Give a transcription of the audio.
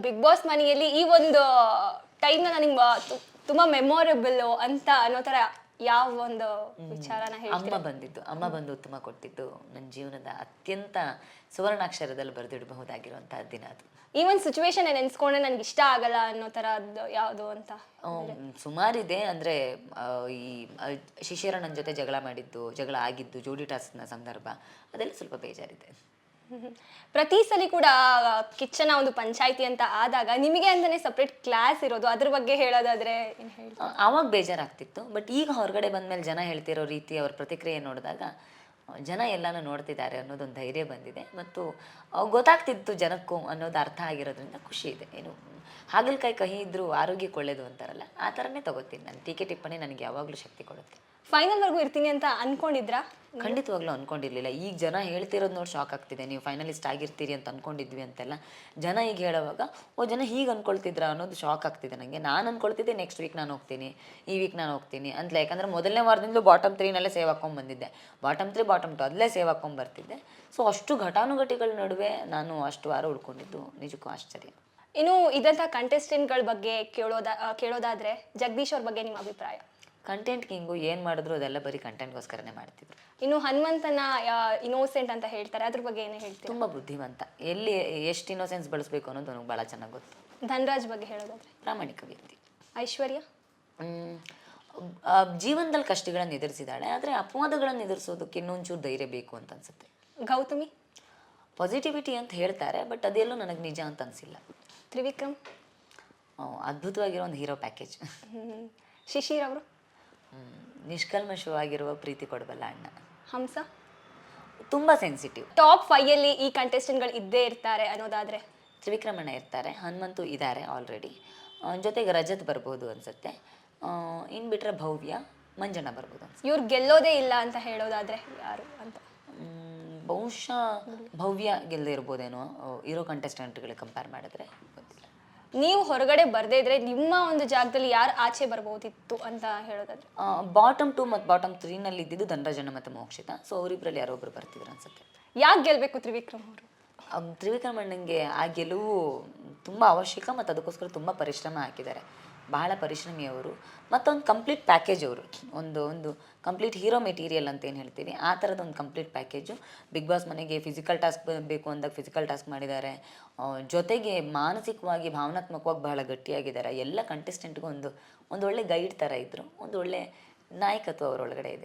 Big boss ಮನೆಯಲ್ಲಿ ಈ ಒಂದು ಟೈಮ್ನ ನನಗೆ ತುಂಬಾ ಮೆಮೊರೇಬಲ್ ಅಂತ ಅನ್ನೋ ತರ ಯಾವ ಒಂದು ವಿಚಾರನ ಅಮ್ಮ ಬಂದಿದ್ದು. ಅಮ್ಮ ಬಂದು ಉತ್ತಮ ಕೊಟ್ಟಿದ್ದು. ನನ್ನ ಜೀವನದ ಅತ್ಯಂತ ಸುವರ್ಣಾಕ್ಷರದಲ್ಲಿ ಬರೆದಿಡಬಹುದಾಗಿರುವಂತಹ ದಿನ ಅದು. ಈ ಒಂದು ಸಿಚುವೇಶನ್ ನೆನ್ಸ್ಕೊಂಡ್ರೆ ನನ್ಗೆ ಇಷ್ಟ ಆಗಲ್ಲ ಅನ್ನೋ ತರ ಯಾವುದು ಅಂತ? ಸುಮಾರಿದೆ. ಅಂದ್ರೆ ಈ ಶಿಶಿರ ನನ್ನ ಜೊತೆ ಜಗಳ ಮಾಡಿದ್ದು ಜಗಳ ಆಗಿದ್ದು ಜೋಡಿ ಟಾಸ್ನ ಸಂದರ್ಭ ಅದೆಲ್ಲ ಸ್ವಲ್ಪ ಬೇಜಾರಿದೆ. ಪ್ರತಿ ಸಲ ಕೂಡ ಕಿಚ್ಚನ ಒಂದು ಪಂಚಾಯಿತಿ ಅಂತ ಆದಾಗ ನಿಮಗೆ ಅಂತಾನೆ ಸಪ್ರೇಟ್ ಕ್ಲಾಸ್ ಇರೋದು? ಅದ್ರ ಬಗ್ಗೆ ಹೇಳೋದಾದ್ರೆ ಆವಾಗ ಬೇಜಾರಾಗ್ತಿತ್ತು. ಬಟ್ ಈಗ ಹೊರಗಡೆ ಬಂದ್ಮೇಲೆ ಜನ ಹೇಳ್ತಿರೋ ರೀತಿ ಅವ್ರ ಪ್ರತಿಕ್ರಿಯೆ ನೋಡಿದಾಗ, ಜನ ಎಲ್ಲಾನು ನೋಡ್ತಿದ್ದಾರೆ ಅನ್ನೋದೊಂದು ಧೈರ್ಯ ಬಂದಿದೆ. ಮತ್ತು ಗೊತ್ತಾಗ್ತಿತ್ತು ಜನಕ್ಕೂ ಅನ್ನೋದು ಅರ್ಥ ಆಗಿರೋದ್ರಿಂದ ಖುಷಿ ಇದೆ. ಏನು, ಹಾಗಲಕಾಯಿ ಕಹಿ ಇದ್ರೂ ಆರೋಗ್ಯಕ್ಕೆ ಒಳ್ಳೇದು ಅಂತಾರಲ್ಲ, ಆ ಥರನೇ ತಗೋತೀನಿ ನಾನು. ಟೀಕೆ ಟಿಪ್ಪಣಿ ನನಗೆ ಯಾವಾಗಲೂ ಶಕ್ತಿ ಕೊಡುತ್ತೆ. ಫೈನಲ್ ವರ್ಗೂ ಇರ್ತೀನಿ ಅಂತ ಅನ್ಕೊಂಡಿದ್ರಾ? ಖಂಡಿತವಾಗ್ಲೂ ಅನ್ಕೊಂಡಿರ್ಲಿಲ್ಲ. ಈಗ ಜನ ಹೇಳ್ತಿರೋದು ನೋಡಿ ಶಾಕ್ ಆಗ್ತಿದೆ. ನೀವು ಫೈನಲಿಸ್ಟ್ ಆಗಿರ್ತೀರಿ ಅಂತ ಅನ್ಕೊಂಡಿದ್ವಿ ಅಂತೆಲ್ಲ. ಜನ ಈಗ ಹೇಳುವಾಗ ಓ ಜನ ಹೀಗೆ ಅನ್ಕೊಳ್ತಿದ್ರ ಅನ್ನೋದು ಶಾಕ್ ಆಗ್ತಿದೆ ನನಗೆ ನಾನು ಅನ್ಕೊಳ್ತಿದ್ದೆ ನೆಕ್ಸ್ಟ್ ವೀಕ್ ನಾನು ಹೋಗ್ತೀನಿ ಈ ವೀಕ್ ನಾನು ಹೋಗ್ತೀನಿ ಅಂತ ಯಾಕಂದ್ರೆ ಮೊದಲನೇ ವಾರದಿಂದಲೂ ಬಾಟಮ್ ತ್ರೀನಲ್ಲೇ ಸೇವ್ ಹಾಕೊಂಡ್ ಬಂದಿದ್ದೆ. ಬಾಟಮ್ ತ್ರೀ ಬಾಟಮ್ ಟು ಅಲ್ಲೇ ಸೇವ್ ಹಾಕೊಂಡ್ ಬರ್ತಿದ್ದೆ. ಸೊ ಅಷ್ಟು ಘಟಾನುಘಟಿಗಳ ನಡುವೆ ನಾನು ಅಷ್ಟು ವಾರ ಉಳ್ಕೊಂಡಿದ್ದು ನಿಜಕ್ಕೂ ಆಶ್ಚರ್ಯ. ಇನ್ನು ಇದಂತ ಕಂಟೆಸ್ಟೆಂಟ್ಗಳ ಬಗ್ಗೆ ಕೇಳೋದ ಕೇಳೋದಾದ್ರೆ ಜಗದೀಶ್ ಅವ್ರ ಬಗ್ಗೆ ನಿಮ್ಮ ಅಭಿಪ್ರಾಯ? ಕಂಟೆಂಟ್ ಕಿಂಗು ಏನು ಮಾಡಿದ್ರು ಅದೆಲ್ಲ ಬರೀ ಕಂಟೆಂಟ್ಗೋಸ್ಕರನೇ ಮಾಡ್ತಿದ್ರು. ಇನ್ನು ಹನುಮಂತನ ಇನೋಸೆಂಟ್ ಅಂತ ಹೇಳ್ತಾರೆ ಅದ್ರ ಬಗ್ಗೆ ಏನೇ ಹೇಳ್ತೀರಾ? ತುಂಬ ಬುದ್ಧಿವಂತ. ಎಲ್ಲಿ ಎಷ್ಟು ಇನ್ನೋಸೆನ್ಸ್ ಬಳಸಬೇಕು ಅನ್ನೋದು ನನಗೆ ಭಾಳ ಚೆನ್ನಾಗಿ ಗೊತ್ತು. ಧನರಾಜ್ ಬಗ್ಗೆ ಹೇಳೋದಾದ್ರೆ? ಪ್ರಾಮಾಣಿಕ ವ್ಯಕ್ತಿ. ಐಶ್ವರ್ಯ? ಜೀವನದಲ್ಲಿ ಕಷ್ಟಗಳನ್ನು ಎದುರಿಸಿದಾಳೆ ಆದರೆ ಅಪವಾದಗಳನ್ನು ಎದುರಿಸೋದಕ್ಕೆ ಇನ್ನೊಂಚೂರು ಧೈರ್ಯ ಬೇಕು ಅಂತ ಅನ್ಸುತ್ತೆ. ಗೌತಮಿ? ಪಾಸಿಟಿವಿಟಿ ಅಂತ ಹೇಳ್ತಾರೆ ಬಟ್ ಅದೆಲ್ಲೂ ನನಗೆ ನಿಜ ಅಂತ ಅನಿಸಿಲ್ಲ. ತ್ರಿವಿಕ್ರಮ್? ಅದ್ಭುತವಾಗಿರೋ ಒಂದು ಹೀರೋ ಪ್ಯಾಕೇಜ್. ಶಿಶಿರ್ ಅವರು? ನಿಷ್ಕಲ್ಮಶವಾಗಿರುವ ಪ್ರೀತಿ ಕೊಡಬಲ್ಲ ಅಣ್ಣ. ಹಂಸ? ತುಂಬ ಸೆನ್ಸಿಟಿವ್ ಟಾಪ್ ಫೈವ್ ಅಲ್ಲಿ ಈ ಕಂಟೆಸ್ಟೆಂಟ್ಗಳು ಇದ್ದೇ ಇರ್ತಾರೆ ಅನ್ನೋದಾದ್ರೆ? ತ್ರಿವಿಕ್ರಮಣ ಇರ್ತಾರೆ ಹನುಮಂತು ಇದ್ದಾರೆ ಆಲ್ರೆಡಿ ಜೊತೆಗೆ ರಜತ್ ಬರ್ಬೋದು ಅನ್ಸುತ್ತೆ. ಇನ್ನು ಬಿಟ್ಟರೆ ಭವ್ಯ ಮಂಜಣ್ಣ ಬರ್ಬೋದು ಅನ್ಸುತ್ತೆ. ಇವ್ರು ಗೆಲ್ಲೋದೇ ಇಲ್ಲ ಅಂತ ಹೇಳೋದಾದ್ರೆ ಯಾರು ಅಂತ? ಬಹುಶಃ ಭವ್ಯ ಗೆಲ್ಲದೇ ಇರ್ಬೋದೇನೋ ಆ, ಇರೋ ಕಂಟೆಸ್ಟೆಂಟ್ಗಳಿಗೆ ಕಂಪೇರ್ ಮಾಡಿದ್ರೆ. ಗೊತ್ತಿಲ್ಲ ನೀವು ಹೊರಗಡೆ ಬರ್ದೇ ಇದ್ರೆ ನಿಮ್ಮ ಒಂದು ಜಾಗದಲ್ಲಿ ಯಾರು ಆಚೆ ಬರ್ಬೋದಿತ್ತು ಅಂತ ಹೇಳೋದಾದ್ರೆ? ಬಾಟಮ್ ಟು ಮತ್ತು ಬಾಟಮ್ ತ್ರೀನಲ್ಲಿ ಇದ್ದಿದ್ದು ಧನರಾಜನ ಮತ್ತು ಮೋಕ್ಷಿತ. ಸೊ ಅವರಿಬ್ಬರಲ್ಲಿ ಯಾರೋ ಒಬ್ರು ಬರ್ತಿದ್ರು ಅನ್ಸುತ್ತೆ. ಯಾಕೆ ಗೆಲ್ಬೇಕು ತ್ರಿವಿಕ್ರಮ್ ಅವರು? ತ್ರಿವಿಕ್ರಮ್ ತ್ರಿವಿಕ್ರಮಣ್ಣಂಗೆ ಆ ಗೆಲುವು ತುಂಬ ಅವಶ್ಯಕ ಮತ್ತು ಅದಕ್ಕೋಸ್ಕರ ತುಂಬ ಪರಿಶ್ರಮ ಹಾಕಿದ್ದಾರೆ. ಬಹಳ ಪರಿಶ್ರಮಿಯವರು, ಮತ್ತೊಂದು ಕಂಪ್ಲೀಟ್ ಪ್ಯಾಕೇಜ್ ಅವರು. ಒಂದು ಒಂದು ಕಂಪ್ಲೀಟ್ ಹೀರೋ ಮೆಟೀರಿಯಲ್ ಅಂತ ಏನು ಹೇಳ್ತೀವಿ. ಆ ಥರದ ಒಂದು ಕಂಪ್ಲೀಟ್ ಪ್ಯಾಕೇಜು ಬಿಗ್ ಬಾಸ್ ಮನೆಗೆ ಫಿಸಿಕಲ್ ಟಾಸ್ಕ್ ಬೇಕು ಅಂದಾಗ ಫಿಸಿಕಲ್ ಟಾಸ್ಕ್ ಮಾಡಿದ್ದಾರೆ. ಜೊತೆಗೆ ಮಾನಸಿಕವಾಗಿ, ಭಾವನಾತ್ಮಕವಾಗಿ ಬಹಳ ಗಟ್ಟಿಯಾಗಿದ್ದಾರೆ. ಎಲ್ಲ ಕಂಟೆಸ್ಟೆಂಟ್ಗೂ ಒಂದು ಒಂದು ಒಳ್ಳೆ ಗೈಡ್ ಥರ ಇದ್ದರು ಒಂದು ಒಳ್ಳೆ ನಾಯಕತ್ವ ಅವರೊಳಗಡೆ ಇದೆ.